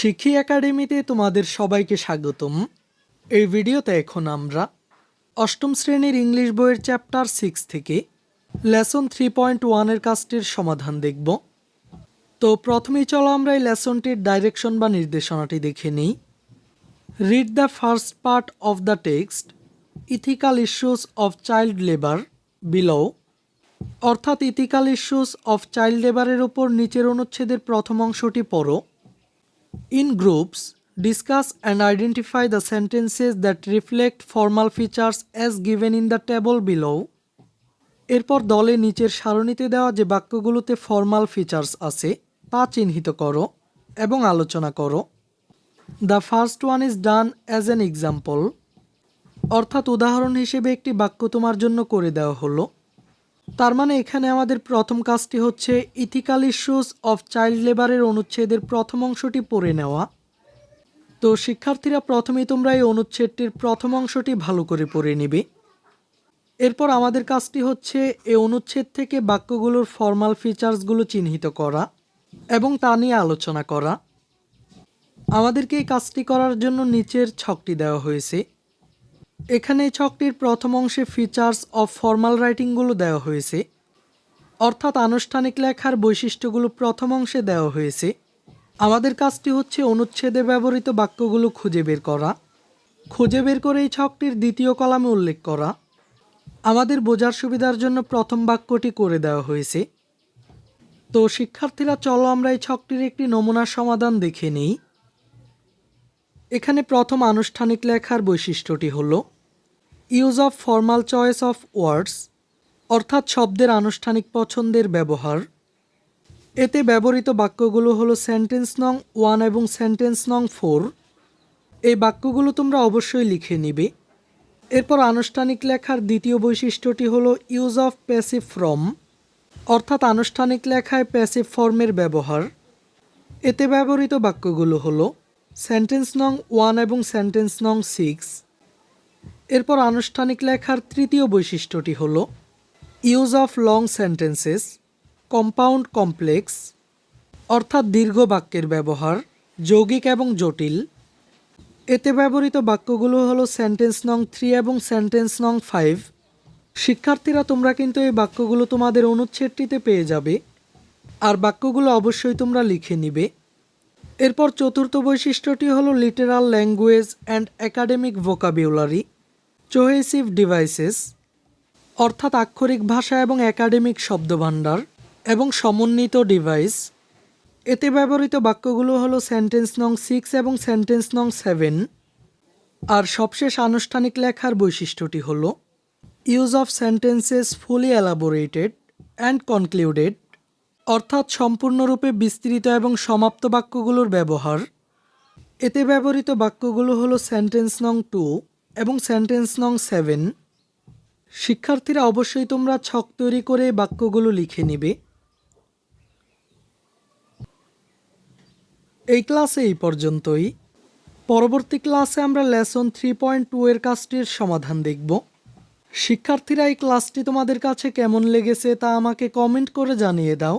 শিখি একাডেমিতে তোমাদের সবাইকে স্বাগতম। এই ভিডিওতে এখন আমরা অষ্টম শ্রেণির ইংলিশ বইয়ের চ্যাপ্টার সিক্স থেকে লেসন থ্রি পয়েন্ট ওয়ানের কাজটির সমাধান দেখব। তো প্রথমেই চলো আমরা এই লেসনটির ডাইরেকশন বা নির্দেশনাটি দেখে নিই। Read the first part of the text ethical issues of child labour below অর্থাৎ ইথিক্যাল ইস্যুস অফ চাইল্ড লেবারের ওপর নিচের অনুচ্ছেদের প্রথম অংশটি পড়ো। In groups, discuss and identify the sentences that reflect formal features as given in the table below. এরপর দলে নিচের সারণীতে দেওয়া যে বাক্যগুলোতে ফর্মাল ফিচার্স আছে তা চিহ্নিত করো এবং আলোচনা করো। The first one is done as an example অর্থাৎ উদাহরণ হিসেবে একটি বাক্য তোমার জন্য করে দেওয়া হলো। তার মানে এখানে আমাদের প্রথম কাজটি হচ্ছে ইথিক্যাল ইস্যুস অফ চাইল্ড লেবারের অনুচ্ছেদের প্রথম অংশটি পড়ে নেওয়া। তো শিক্ষার্থীরা প্রথমেই তোমরা এই অনুচ্ছেদটির প্রথম অংশটি ভালো করে পড়ে নিবে। এরপর আমাদের কাজটি হচ্ছে এই অনুচ্ছেদ থেকে বাক্যগুলোর ফর্মাল ফিচার্সগুলো চিহ্নিত করা এবং তা নিয়ে আলোচনা করা। আমাদেরকে এই কাজটি করার জন্য নিচের ছকটি দেওয়া হয়েছে। এখানে ছকটির প্রথম অংশে ফিচার্স অফ ফর্মাল রাইটিংগুলো দেওয়া হয়েছে, অর্থাৎ আনুষ্ঠানিক লেখার বৈশিষ্ট্যগুলো প্রথম অংশে দেওয়া হয়েছে। আমাদের কাজটি হচ্ছে অনুচ্ছেদে ব্যবহৃত বাক্যগুলো খুঁজে বের করা, খুঁজে বের করে এই ছকটির দ্বিতীয় কলামে উল্লেখ করা। আমাদের বোঝার সুবিধার জন্য প্রথম বাক্যটি করে দেওয়া হয়েছে। তো শিক্ষার্থীরা, চলো আমরা এই ছকটির একটি নমুনা সমাধান দেখে নিই। এখানে প্রথম আনুষ্ঠানিক লেখার বৈশিষ্ট্যটি হল use of formal choice of words অর্থাৎ শব্দের আনুষ্ঠানিক পছন্দের ব্যবহার। এতে ব্যবহৃত বাক্যগুলো হলো সেন্টেন্স নং ওয়ান এবং সেন্টেন্স নং ফোর এই বাক্যগুলো তোমরা অবশ্যই লিখে নিবে। এরপর আনুষ্ঠানিক লেখার দ্বিতীয় বৈশিষ্ট্যটি হলো ইউজ অফ প্যাসিভ ফর্ম অর্থাৎ আনুষ্ঠানিক লেখায় প্যাসিভ ফর্মের ব্যবহার। এতে ব্যবহৃত বাক্যগুলো হলো সেন্টেন্স নং ওয়ান এবং সেন্টেন্স নং সিক্স। এরপর আনুষ্ঠানিক লেখার তৃতীয় বৈশিষ্ট্যটি হল use of long sentences compound complex অর্থাৎ দীর্ঘ বাক্যের ব্যবহার, যৌগিক এবং জটিল। এতে ব্যবহৃত বাক্যগুলো হলো সেন্টেন্স নং থ্রি এবং সেন্টেন্স নং ফাইভ। শিক্ষার্থীরা, তোমরা কিন্তু এই বাক্যগুলো তোমাদের অনুচ্ছেদটিতে পেয়ে যাবে। আর বাক্যগুলো অবশ্যই তোমরা লিখে নিবে। এরপর চতুর্থ বৈশিষ্ট্যটি হলো literal language and academic vocabulary cohesive devices অর্থাৎ আক্ষরিক ভাষা এবং একাডেমিক শব্দভাণ্ডার এবং সমন্বিত ডিভাইস এতে ব্যবহৃত বাক্যগুলো হলো সেন্টেন্স নং সিক্স এবং সেন্টেন্স নং সেভেন আর সবশেষ আনুষ্ঠানিক লেখার বৈশিষ্ট্যটি হলো use of sentences fully elaborated and concluded অর্থাৎ সম্পূর্ণরূপে বিস্তৃত এবং সমাপ্ত বাক্যগুলোর ব্যবহার। এতে ব্যবহৃত বাক্যগুলো হলো সেন্টেন্স নং টু এবং সেন্টেন্স নং সেভেন শিক্ষার্থীরা অবশ্যই তোমরা ছক তৈরি করে বাক্যগুলো লিখে নিবে। এই ক্লাসে এই পর্যন্তই। পরবর্তী ক্লাসে আমরা লেসন থ্রি পয়েন্ট টু এর কাজটির সমাধান দেখব। শিক্ষার্থীরা এই ক্লাসটি তোমাদের কাছে কেমন লেগেছে তা আমাকে কমেন্ট করে জানিয়ে দাও।